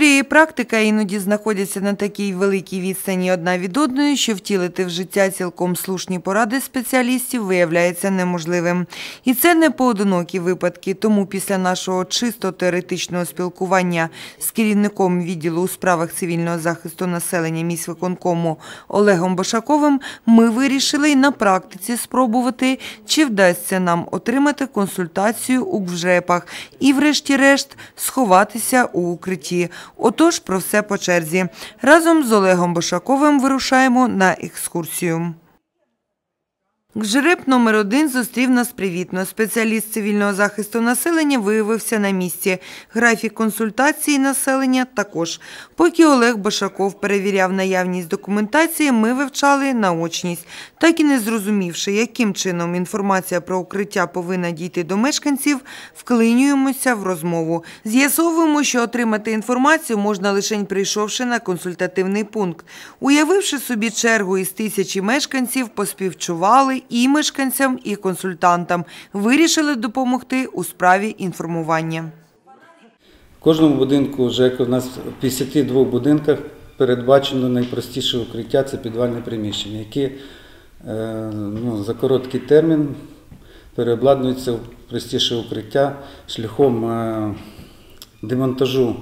Теорія і практика іноді знаходяться на такій великій відстані одна від одної, що втілити в життя цілком слушні поради спеціалістів виявляється неможливим. І це не поодинокі випадки. Тому після нашого чисто теоретичного спілкування з керівником відділу у справах цивільного захисту населення міськвиконкому Олегом Башаковим ми вирішили й на практиці спробувати, чи вдасться нам отримати консультацію у ГВЖЕПах і, врешті-решт, сховатися у укритті. Отож, про все по черзі. Разом з Олегом Бошаковим вирушаємо на екскурсію. ГЖРЕП номер один зустрів нас привітно. Спеціаліст цивільного захисту населення виявився на місці. Графік консультації населення також. Поки Олег Башаков перевіряв наявність документації, ми вивчали наочність. Так і не зрозумівши, яким чином інформація про укриття повинна дійти до мешканців, вклинюємося в розмову. З'ясовуємо, що отримати інформацію можна лише прийшовши на консультативний пункт. Уявивши собі чергу із тисячі мешканців, поспівчували і мешканцям, і консультантам. Вирішили допомогти у справі інформування. В кожному будинку ЖЕК у нас в 52 будинках передбачено найпростіше укриття це підвальне приміщення, які е, ну, за короткий термін переобладнуються в простіше укриття шляхом е, демонтажу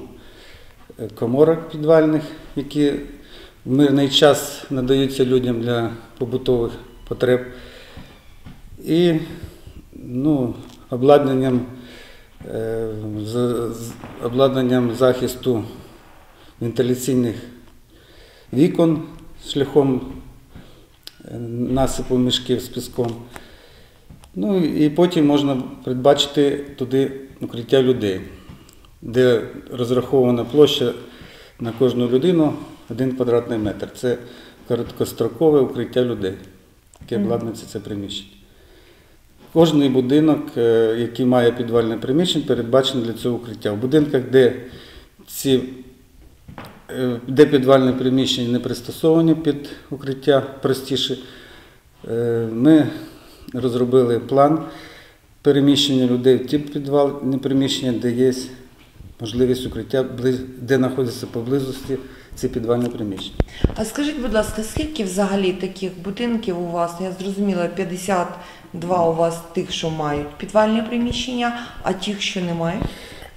е, коморок підвальних, які в мирний час надаються людям для побутових потреб. І ну, обладнанням Е, з обладнанням захисту вентиляційних вікон шляхом е, насипу мішків з піском. Ну і потім можна передбачити туди укриття людей, де розрахована площа на кожну людину 1 квадратний метр. Це короткострокове укриття людей, яке обладнується це приміщення. Кожний будинок, е, який має підвальне приміщення, передбачений для цього укриття. В будинках, де ці е, де підвальне приміщення не пристосовані під укриття простіше, е, ми розробили план переміщення людей в ті підвальні приміщення, де є можливість укриття, де знаходяться поблизості ці підвальні приміщення. А скажіть, будь ласка, скільки взагалі таких будинків у вас? Я зрозуміла, 52 у вас тих, що мають підвальні приміщення, а тих, що не мають?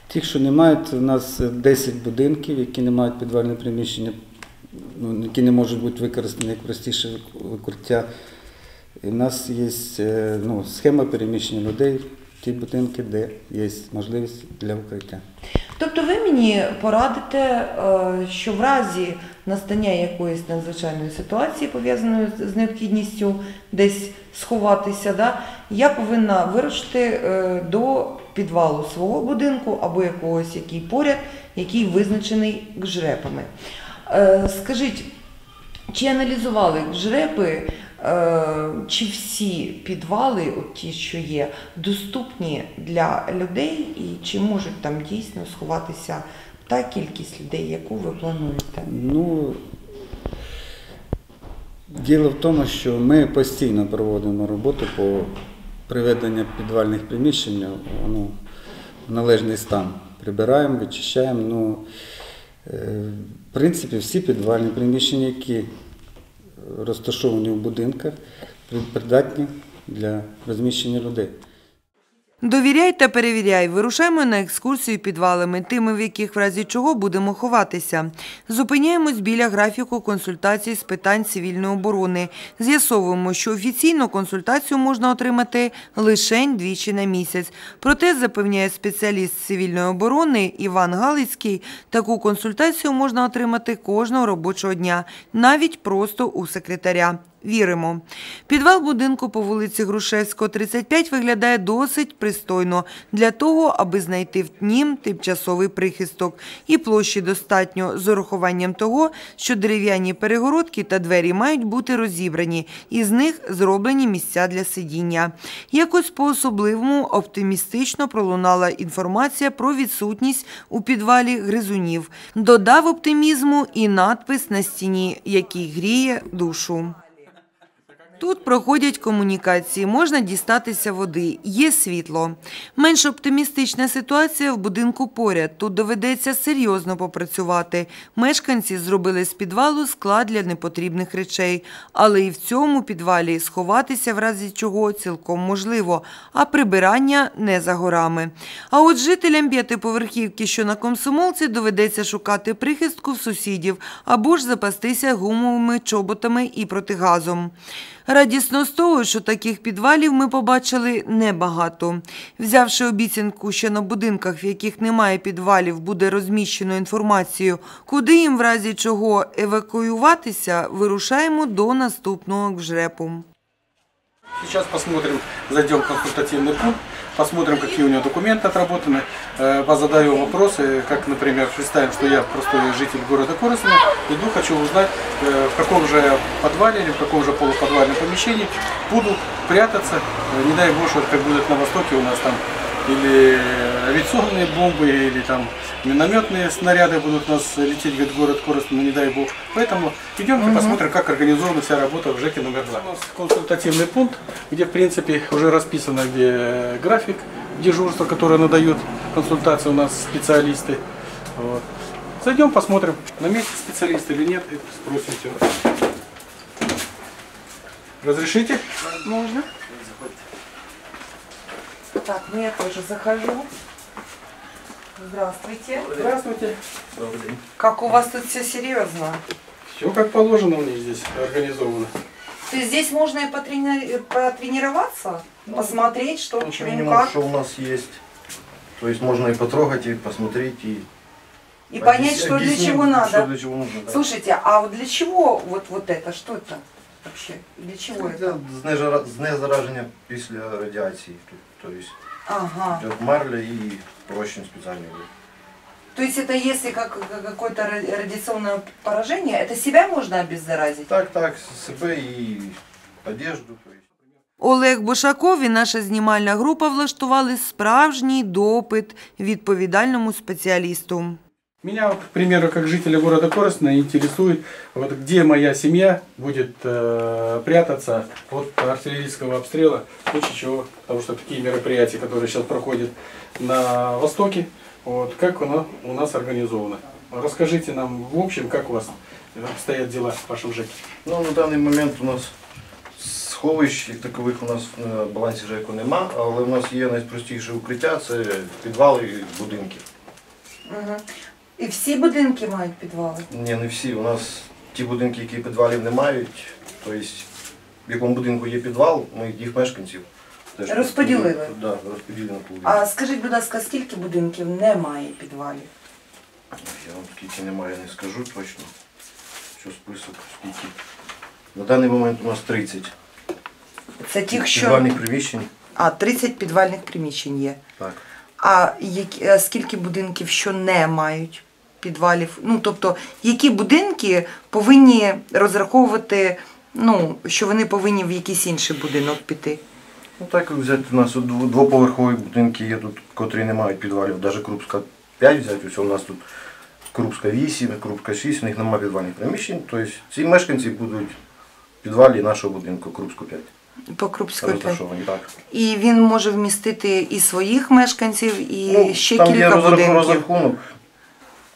Тих, що не мають, у нас 10 будинків, які не мають підвальне приміщення, ну, які не можуть бути використані як простіше викриття. І в нас є е, ну, схема переміщення людей ті будинки, де є можливість для укриття. Тобто ви мені порадите, е, що в разі настання якоїсь надзвичайної ситуації, пов'язаної з необхідністю десь сховатися, да, я повинна вирушити е, до підвалу свого будинку або якогось, який поряд, який визначений жрепами. Е, скажіть, чи аналізували жрепи? Е, чи всі підвали, от ті, що є, доступні для людей, і чи можуть там дійсно сховатися та кількість людей, яку ви плануєте? Ну, Діло в тому, що ми постійно проводимо роботу по приведенню підвальних приміщень ну, в належний стан. Прибираємо, вичищаємо. Ну, е, В принципі, всі підвальні приміщення, які розташовані в будинках, придатні для розміщення людей. Довіряй та перевіряй. Вирушаємо на екскурсію підвалами, тими, в яких в разі чого будемо ховатися. Зупиняємось біля графіку консультацій з питань цивільної оборони. З'ясовуємо, що офіційну консультацію можна отримати лише двічі на місяць. Проте, запевняє спеціаліст цивільної оборони Іван Галицький, таку консультацію можна отримати кожного робочого дня, навіть просто у секретаря. Віримо. Підвал будинку по вулиці Грушевського, 35 виглядає досить пристойно для того, аби знайти в нім тимчасовий прихисток. І площі достатньо з урахуванням того, що дерев'яні перегородки та двері мають бути розібрані, і з них зроблені місця для сидіння. Якось по-особливому оптимістично пролунала інформація про відсутність у підвалі гризунів. Додав оптимізму і надпис на стіні, який гріє душу. Тут проходять комунікації, можна дістатися води, є світло. Менш оптимістична ситуація в будинку поряд. Тут доведеться серйозно попрацювати. Мешканці зробили з підвалу склад для непотрібних речей. Але і в цьому підвалі сховатися в разі чого цілком можливо, а прибирання не за горами. А от жителям п'ятиповерхівки, що на комсомолці, доведеться шукати прихистку в сусідів або ж запастися гумовими чоботами і протигазом. Радісно з того, що таких підвалів ми побачили небагато. Взявши обіцянку, що на будинках, в яких немає підвалів, буде розміщено інформацію, куди їм в разі чого евакуюватися, вирушаємо до наступного ГЖРЕПу. Сейчас посмотрим, зайдем в консультативный пункт, посмотрим, какие у него документы отработаны, э, позадаю вопросы, как, например, представим, что я простой житель города Коростена, иду, хочу узнать, э, в каком же подвале или в каком же полуподвальном помещении буду прятаться, Э, не дай бог, что как будет на Востоке у нас там или авиационные бомбы, или там минометные снаряды будут у нас лететь, говорит, город Коростен, ну, не дай бог. Поэтому идемте посмотрим, как организована вся работа в ЖЭКе номер два. У нас консультативный пункт, где, в принципе, уже расписано, где график дежурства, которое надают консультации у нас специалисты. Вот. Зайдем, посмотрим, на месте специалист или нет, и спросим все. Разрешите? Можно? Так, ну я тоже захожу. Здравствуйте. Здравствуйте. Как у вас тут все серьезно? Все как положено у них здесь организовано. То есть здесь можно и потрени- потренироваться, посмотреть, что к Ну, чему, минимум, как, что у нас есть. То есть можно и потрогать, и посмотреть, и, и понять, объяс- что для объяснить, чего надо. Что для чего нужно. да. Слушайте, а вот для чего вот, вот это? Что это вообще? Для чего это? Для знежара- знезараження після радіації. Тут, то есть Ага. йде марля і розчин вид. То есть это если как, как какое-то радиационное поражение, это себя можно обеззаразить? Так, так, себе і одежду. Олег Бушаков і наша знімальна група влаштували справжній допит відповідальному спеціалісту. Меня, вот, к примеру, как жителя города Коростена интересует, вот где моя семья будет э, прятаться от артиллерийского обстрела, в случае чего, потому что такие мероприятия, которые сейчас проходят на Востоке, вот, как оно у нас организовано. Расскажите нам в общем, как у вас обстоят дела в вашем ЖЭКе. Ну, на даний момент у нас сховищ як такових у нас на балансі ЖЕКу нема, але у нас є найпростіше укриття це підвали і будинки. Угу. І всі будинки мають підвали? Ні, не всі. У нас ті будинки, які підвалів не мають, тобто в якому будинку є підвал, ми їх мешканців теж Розподілили? Так, да, розподілено по вулиці. А скажіть, будь ласка, скільки будинків немає підвалів? Я вам скільки немає, не скажу точно. Що список, скільки. На даний момент у нас 30 Це тих, що підвальних приміщень. а 30 підвальних приміщень є. Так. А які, а скільки будинків, що не мають підвалів? Ну тобто, які будинки повинні розраховувати, ну що вони повинні в якийсь інший будинок піти? Ну так взяти у нас двоповерхові будинки є тут, котрі не мають підвалів. Навіть Крупська 5 взяти, ось у нас тут Крупська 8, Крупська 6, у них немає підвальних приміщень. Тобто ці мешканці будуть в підвалі нашого будинку Крупську 5. По Крупської так. І він може вмістити і своїх мешканців, і ще Ну, там є кілька будинків. розрахунок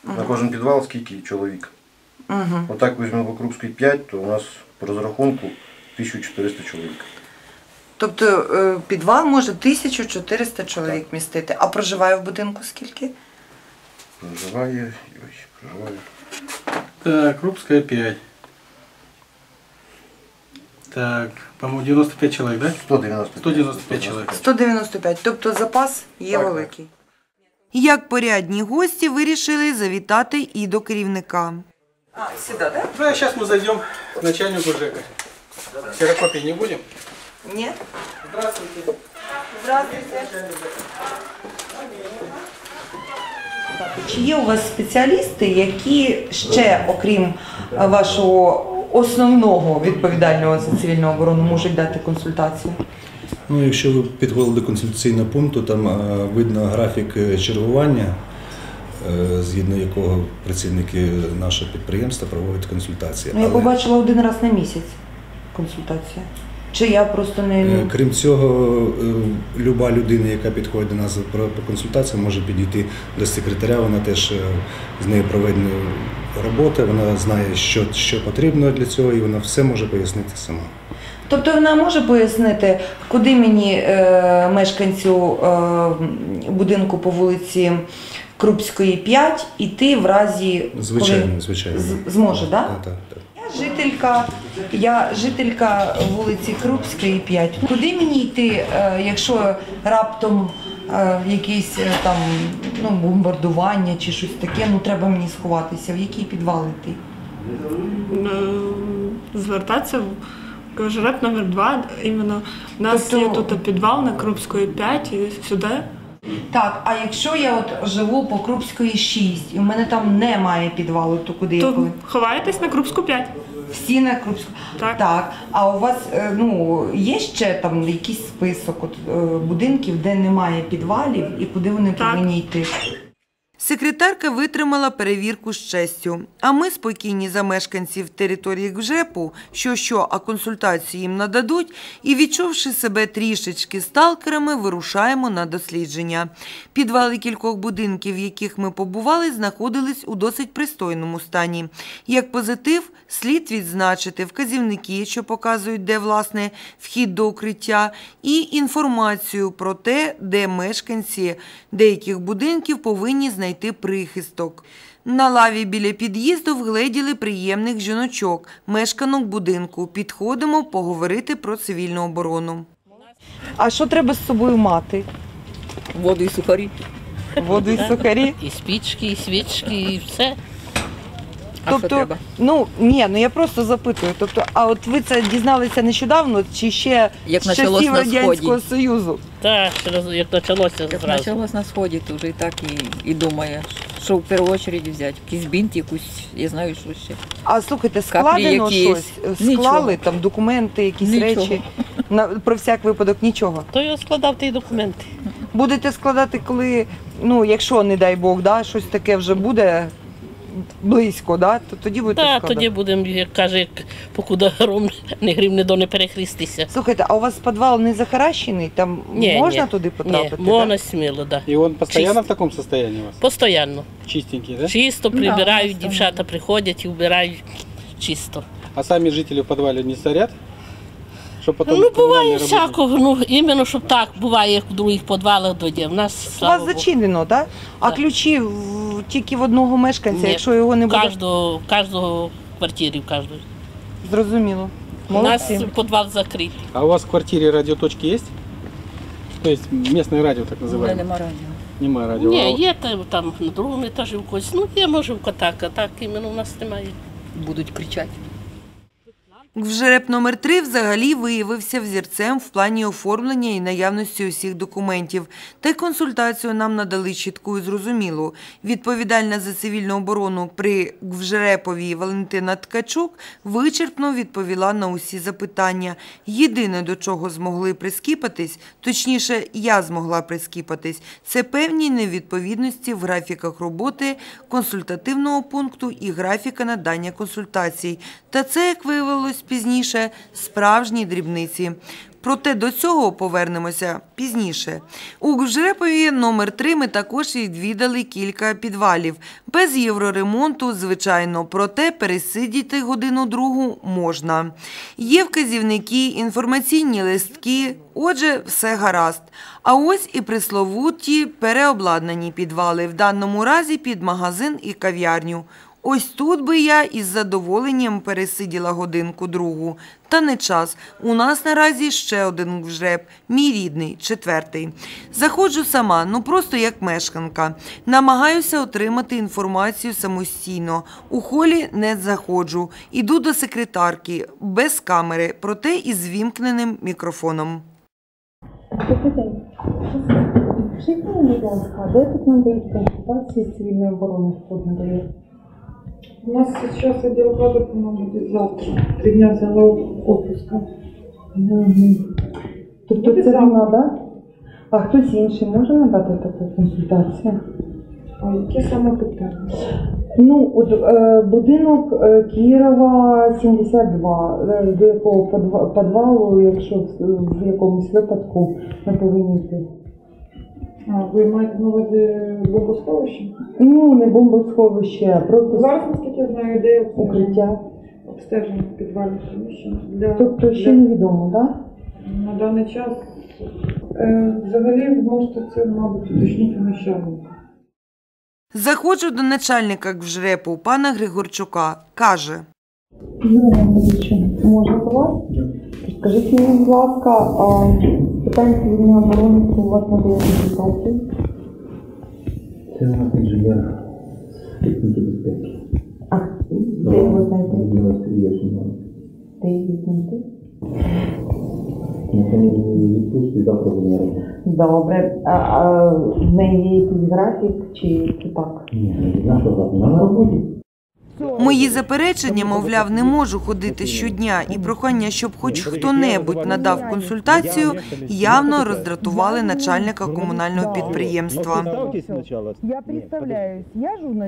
на кожен підвал, скільки чоловік. Угу. Отак візьмемо по Крупській 5, то у нас по розрахунку 1400 чоловік. Тобто е, підвал може 1400 чоловік містити, а проживає в будинку скільки? Проживає, ой, проживає. Так, Крупская 5. Так, по-моему, 95 человек, да? 195. 195 чоловік. 195, тобто запас є Так, великий. Як порядні гості вирішили завітати і до керівника. А, сюди, так? Да, сейчас мы зайдем к начальнику ЖЭКа. Ксерокопий не будем? Ні? Здравствуйте. Здравствуйте. Чи є у вас спеціалісти, які ще, окрім е, вашого основного відповідального за цивільну оборону, можуть дати консультацію? Ну, якщо ви підходили до консультаційного пункту, там е, видно графік е, чергування, е, згідно якого працівники нашого підприємства проводять консультації. Ну, я Але- побачила один раз на місяць консультація. Чи я просто не Крім цього, люба людина, яка підходить до нас про по консультацію, може підійти до секретаря. Вона теж з нею проведена робота, вона знає, що, що потрібно для цього, і вона все може пояснити сама. Тобто вона може пояснити, куди мені е, мешканцю е, будинку по вулиці Крупської 5 іти в разі Звичайно, коли звичайно. з- зможе, да? Так, так, так. Я жителька, я жителька вулиці Крупської 5. Куди мені йти, е, якщо раптом е, якесь е, там ну, бомбардування чи щось таке, ну треба мені сховатися, в який підвал йти? Е, звертатися в КЖРЕП номер 2 іменно у нас Тобто- є тут підвал на Крупської 5 і сюди. Так, а якщо я от живу по Крупської 6, і в мене там немає підвалу, то куди я То коли? ховаєтесь на Крупську 5. Всі на Крупську. Так. так. А у вас е, ну, є ще там якийсь список от, е, будинків, де немає підвалів і куди вони Так. повинні йти? Секретарка витримала перевірку з честю. А ми, спокійні за мешканців території ГЖЕПу, що що, а консультації їм нададуть, і відчувши себе трішечки сталкерами, вирушаємо на дослідження. Підвали кількох будинків, в яких ми побували, знаходились у досить пристойному стані. Як позитив, слід відзначити вказівники, що показують, де власне вхід до укриття, і інформацію про те, де мешканці деяких будинків повинні знайти прихисток. На лаві біля під'їзду вгледіли приємних жіночок, мешканок будинку. Підходимо поговорити про цивільну оборону. А що треба з собою мати? Воду і сухарі. Воду і сухарі? І спічки, і свічки, і все. А що тобто, треба? ну ні, ну я просто запитую. Тобто, а от ви це дізналися нещодавно, чи ще Як з часів на радянського Сході. союзу? Так, як почалося Як зразу. почалось на сході, то вже і так і, і думає, що в першу чергу взяти. Якийсь бінт, якусь, я знаю, що ще. А слухайте, Каплі складено якісь? щось? Нічого. Склали там документи, якісь Нічого. речі. На про всяк випадок нічого. То я складав ті документи. Будете складати, коли, ну, якщо, не дай Бог, да, щось таке вже буде близько, да, то тоді будете Так, складати. тоді будемо, як каже, як покуда гром не грім, не до не перехрестися. Слухайте, а у вас підвал не захаращений? Там Ні, можна ні. туди потрапити? Ні, можна сміло, так. Да. И он постоянно Чисто. в таком состоянии у вас? Постоянно. Чистенький, да? Чисто прибирають, постоянно. дівчата приходять і вбирають чисто. А сами жители в подвале не сорят? Что потом ну, буває всякого, ну, іменно, щоб так, буває, як в других підвалах доді. В нас, У вас Богу, зачинено, так? А Так. ключі в, тільки в одного мешканця, Ні. якщо його не буде. кожного, кожного квартирі, в кожної. Зрозуміло. У нас Молодці. підвал закритий. А у вас в квартире радиоточки есть? То есть местное радио, так называемое? нема радіо. Немає радіо. Ні, є там, там на другому етажі в когось. Ну, є, може, в кота, а так іменно у нас немає. Будуть кричати. ГВЖРЕП номер 3 взагалі виявився взірцем в плані оформлення і наявності усіх документів. Та й консультацію нам надали чітку і зрозумілу. Відповідальна за цивільну оборону при ГВЖРЕПові Валентина Ткачук вичерпно відповіла на усі запитання. Єдине, до чого змогли прискіпатись, точніше, я змогла прискіпатись, це певні невідповідності в графіках роботи консультативного пункту і графіка надання консультацій. Та це, як виявилось пізніше, справжні дрібниці. Проте до цього повернемося пізніше. У Гжрепові номер 3 ми також відвідали кілька підвалів. Без євроремонту, звичайно, проте пересидіти годину-другу можна. Є вказівники, інформаційні листки, отже, все гаразд. А ось і присловуті переобладнані підвали, в даному разі під магазин і кав'ярню. Ось тут би я із задоволенням пересиділа годинку другу. Та не час. У нас наразі ще один вжреб, мій рідний, четвертий. Заходжу сама, ну просто як мешканка. Намагаюся отримати інформацію самостійно. У холі не заходжу. Іду до секретарки, без камери, проте із вімкненим мікрофоном. Мені, будь ласка, де тут надають консультації цивільної оборони хто? У нас сейчас отдел кадров, по-моему, будет завтра. Три дня взяла отпуска. Тобто це вона, да? А хтось інший може надати таку консультацію? А яке саме питання? Ну, от е, будинок е, Кірова 72, е, до якого подва- підвалу, якщо в, в якомусь випадку ми повинні йти. А, ви маєте на увазі бомбосховище? Ну, не бомбосховище, а просто Зараз, наскільки я знаю, обстеження, укриття. обстеження підвальних приміщень. Для, Тобто ще для- невідомо, так? на даний час е, взагалі ви можете це, мабуть, уточнити начальника. Заходжу до начальника ГВЖРЕПу пана Григорчука. Каже, Юрій Андрійовичу, можна до вас? Скажіть мені, будь ласка, а з цивільної оборони у вас надає консультації? Це у нас інженер техніки безпеки. А де його знайти? Людмила Сергійовна. Де її знайти? На самій відпустці завтра буде. Добре. А, а в неї є якийсь графік чи, чи так? Ні, не наша завтра. Вона на роботі. Мої заперечення, мовляв, не можу ходити щодня, і прохання, щоб хоч хто-небудь надав консультацію, явно роздратували начальника комунального підприємства.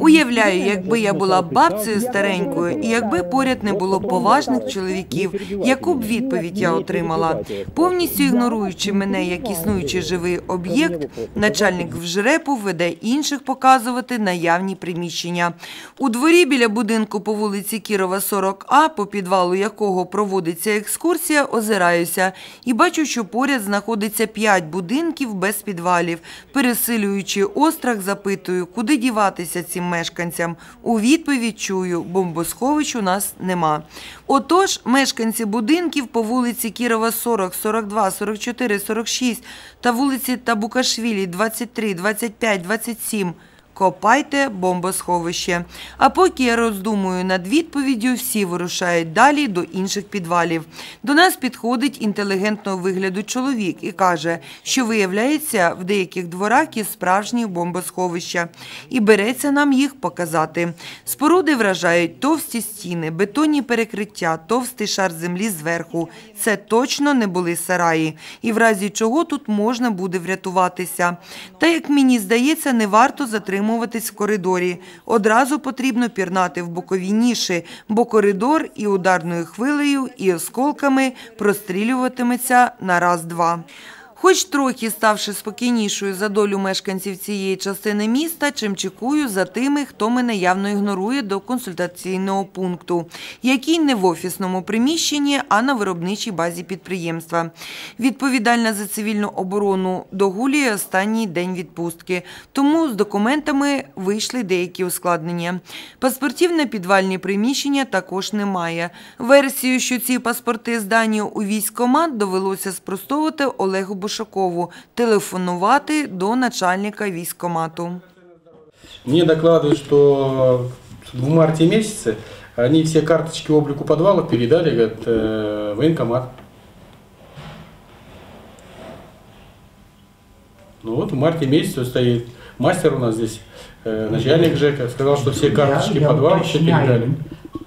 Уявляю, якби я була бабцею старенькою, і якби поряд не було поважних чоловіків, яку б відповідь я отримала. Повністю ігноруючи мене як існуючий живий об'єкт, начальник вжрепу веде інших показувати наявні приміщення. У дворі біля будинку по вулиці Кірова, 40А, по підвалу якого проводиться екскурсія, озираюся і бачу, що поряд знаходиться п'ять будинків без підвалів. Пересилюючи острах, запитую, куди діватися цим мешканцям. У відповідь чую, бомбосховищ у нас нема. Отож, мешканці будинків по вулиці Кірова 40, 42, 44, 46 та вулиці Табукашвілі 23, 25, 27 Копайте бомбосховище. А поки я роздумую над відповіддю, всі вирушають далі до інших підвалів. До нас підходить інтелігентного вигляду чоловік і каже, що виявляється, в деяких дворах є справжні бомбосховища, і береться нам їх показати. Споруди вражають товсті стіни, бетонні перекриття, товстий шар землі зверху. Це точно не були сараї, і в разі чого тут можна буде врятуватися. Та як мені здається, не варто затримуватись в коридорі. Одразу потрібно пірнати в бокові ніші, бо коридор і ударною хвилею, і осколками прострілюватиметься на раз-два. Хоч трохи ставши спокійнішою за долю мешканців цієї частини міста, чим чекую за тими, хто мене явно ігнорує до консультаційного пункту, який не в офісному приміщенні, а на виробничій базі підприємства. Відповідальна за цивільну оборону догулює останній день відпустки, тому з документами вийшли деякі ускладнення. Паспортів на підвальні приміщення також немає. Версію, що ці паспорти здані у військкомат, довелося спростовувати Олегу Бушакову, телефонувати до начальника військкомату. Мне докладывают, что в марте месяце они все карточки облику подвалов передали говорят, э, в военкомат. Ну вот в марте месяце стоит мастер у нас здесь, э, начальник ЖЭКа, сказал, что все карточки Я- я подвалов все уточняю. передали.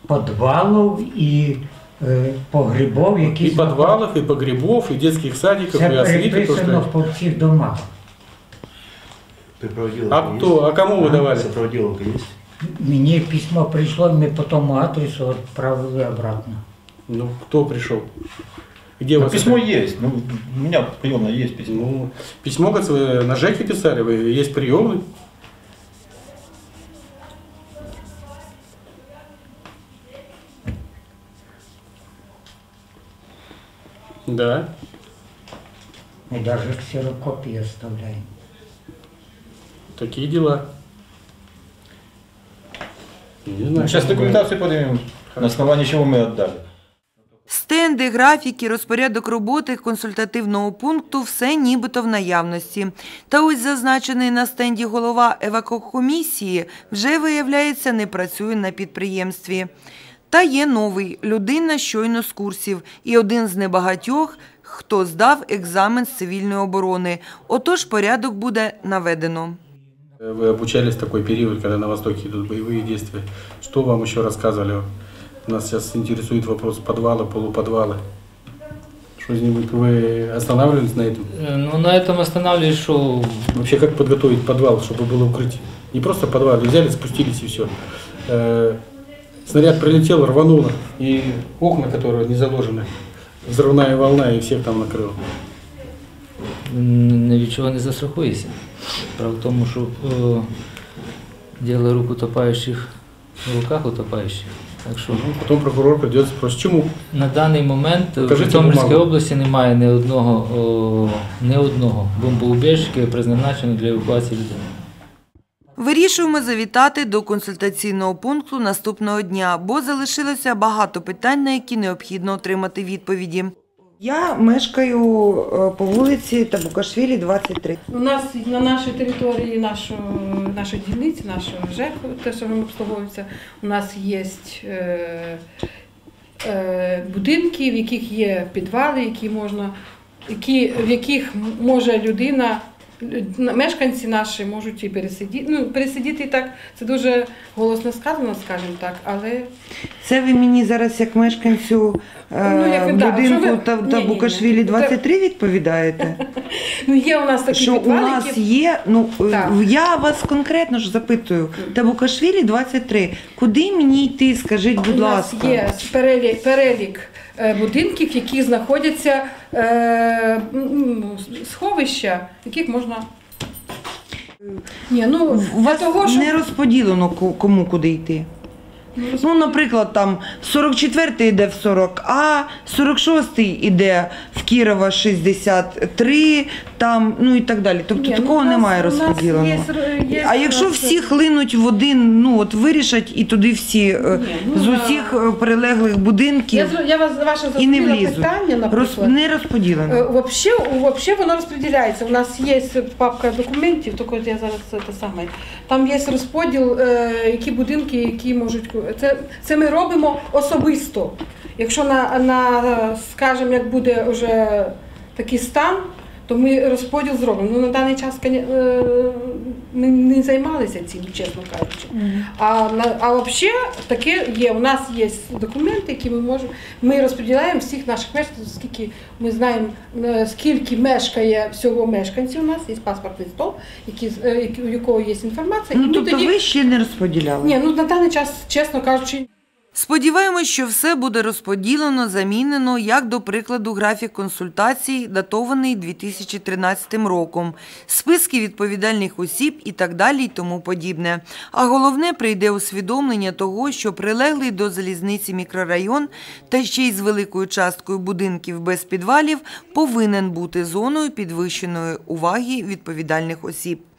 Подвалов і е, погрібов, які И подвалов, и погребов, и детских садиков, це и освиты. то, переписано что... по всіх домах. А кто, а кому вы давали? Сопроводиловка есть? Мені письмо прийшло, ми по тому адресу відправили обратно. Ну, кто пришел? Где у Ну, вас письмо это? есть. Ну, у меня приемное есть письмо. Ну, письмо, говорится, вы на ЖЭКе писали, вы есть приемный. Да. Ми навіть ксерокопії оставляємо. Такие дела. Не Ну, знаю. Сейчас документацию поднимем, на основании чего мы отдали. Стенди, графіки, розпорядок роботи консультативного пункту – все нібито в наявності. Та ось зазначений на стенді голова евакокомісії вже, виявляється, не працює на підприємстві. Та є новий – людина щойно з курсів і один з небагатьох, хто здав екзамен з цивільної оборони. Отож порядок буде наведено. Вы обучались в такой период, когда на Востоке идут боевые действия. Что вам еще рассказывали? Нас сейчас интересует вопрос подвала, полуподвала. Что-нибудь вы останавливались на этом? Э, Ну, на этом останавливаюсь, что Вообще, как подготовить подвал, чтобы было укрытие? Не просто подвал, взяли, спустились и все. э, снаряд прилетел, рвануло, и окна, которые не заложены, взрывная волна, и всех там накрыла. Ні від чого не застрахуєшся. Справа в тому, що о, діло рук утопаючих в руках утопаючих. Так що Ну, потом прокурор придет спросить, чему? на даний момент в Покажіть Житомирській бумагу. області немає ні одного, о, ні одного бомбоубіжища, призначеного для евакуації людей. Вирішуємо завітати до консультаційного пункту наступного дня, бо залишилося багато питань, на які необхідно отримати відповіді. Я мешкаю е, по вулиці Табукашвілі, 23. У нас на нашій території нашої, нашої дільниці, нашого ЖЕКу, те, що ми обслуговуємося, у нас є е, е, будинки, в яких є підвали, які можна, які, в яких може людина, лю- мешканці наші можуть і пересидіти. Ну, пересидіти і так, це дуже голосно сказано, скажімо так, але Це ви мені зараз як мешканцю е, Ну, як ви- да, будинку що ви- Та- Ні-ні-ні. Табукашвілі 23 відповідаєте? ну, є у нас такі Що у підвали, нас які... є, ну е, Так. я вас конкретно ж запитую, Табукашвілі 23. Куди мені йти? Скажіть, будь У нас ласка. є перелік, перелік е, будинків, в яких знаходяться е, сховища, в яких можна. Ні, ну, У вас того, що... не розподілено ко- кому куди йти. Ну, наприклад, там 44-й йде в 40А, 46-й йде в Кірова 63, там, ну і так далі. Тобто Ні, ну, такого у нас- немає у нас є є а якщо нас- всі хлинуть в один, ну от вирішать і туди всі е, ну, з усіх е, прилеглих будинків Я, зро- я вас ваше і не зрозуміла влізуть. питання, Роз, наприклад. не розподілено. Е, Вообще, вообще воно розподіляється. У нас є папка документів, тільки от я зараз це те саме. Там є розподіл, е, які будинки, які можуть це, це ми робимо особисто. Якщо на, на скажімо, як буде вже такий стан, то ми розподіл зробимо. Ну на даний час е, ми не займалися цим, чесно кажучи. А а взагалі таке є. У нас є документи, які ми можемо. Ми розподіляємо всіх наших мешканців, скільки ми знаємо, е, скільки мешкає всього мешканців. У нас є паспортний стол, з- е, у якого є інформація. Ну і тобто тоді... ви ще не розподіляли. Ні, ну на даний час, чесно кажучи. Сподіваємось, що все буде розподілено, замінено, як до прикладу, графік консультацій, датований 2013 роком, списки відповідальних осіб і так далі, і тому подібне. А головне прийде усвідомлення того, що прилеглий до залізниці мікрорайон та ще й з великою часткою будинків без підвалів повинен бути зоною підвищеної уваги відповідальних осіб.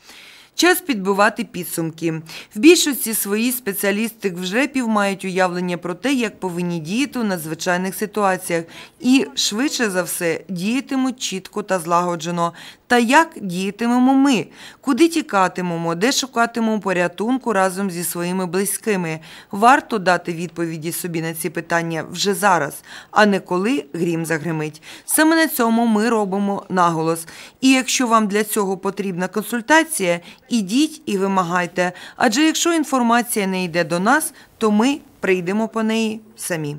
Час підбивати підсумки. В більшості свої спеціалісти вже мають уявлення про те, як повинні діяти у надзвичайних ситуаціях, і швидше за все діятимуть чітко та злагоджено. Та як діятимемо ми, куди тікатимемо, де шукатимемо порятунку разом зі своїми близькими. Варто дати відповіді собі на ці питання вже зараз, а не коли грім загримить. Саме на цьому ми робимо наголос. І якщо вам для цього потрібна консультація, ідіть і вимагайте. Адже якщо інформація не йде до нас, то ми прийдемо по неї самі.